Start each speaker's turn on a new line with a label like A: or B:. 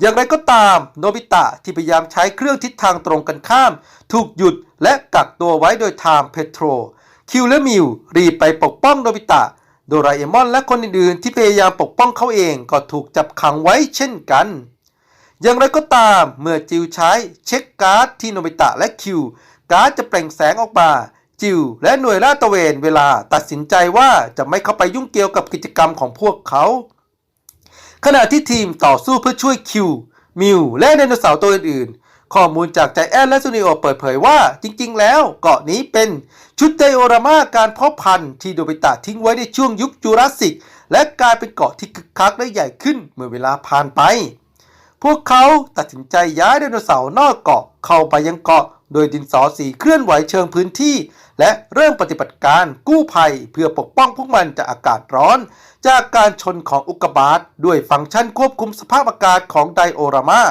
A: อย่างไรก็ตามโนบิตะที่พยายามใช้เครื่องทิศทางตรงกันข้าม ถูกหยุดและกักตัวไว้โดยไทม์เพโทรคิวและมิวรีบไปปกป้องโนบิตะ โดราเอมอนและคนอื่นๆ ที่พยายามปกป้องเขาเองก็ถูกจับขังไว้เช่นกัน อย่างไรก็ตามเมื่อจิวใช้เช็คการ์ดที่โนบิตะและคิวการ์ดจะเปล่งแสงออกมาจิวและหน่วยลาดตระเวนเวลาตัดสินใจว่าจะไม่เข้าไปยุ่งเกี่ยวกับกิจกรรมของพวกเขา ขณะที่ทีมต่อสู้เพื่อช่วยคิว มิว และไดโนเสาร์ตัวอื่นๆ ข้อมูลจากใจแอนและซูนิโอเปิดเผยว่า จริงๆ แล้วเกาะนี้เป็นชุดไดโอรามาการเพาะพันธุ์ที่โดบิตะทิ้งไว้ในช่วงยุคจูราสสิก และกลายเป็นเกาะที่คึกคักและใหญ่ขึ้นเมื่อเวลาผ่านไป พวกเขาตัดสินใจย้ายไดโนเสาร์นอกเกาะเข้าไปยังเกาะ โดยดินสอสีเคลื่อนไหวเชิงพื้นที่ และเริ่มปฏิบัติการกู้ภัย เพื่อปกป้องพวกมันจากอากาศร้อน จากการชนของอุกกาบาตด้วยฟังก์ชันควบคุมสภาพอากาศของไดโอรามา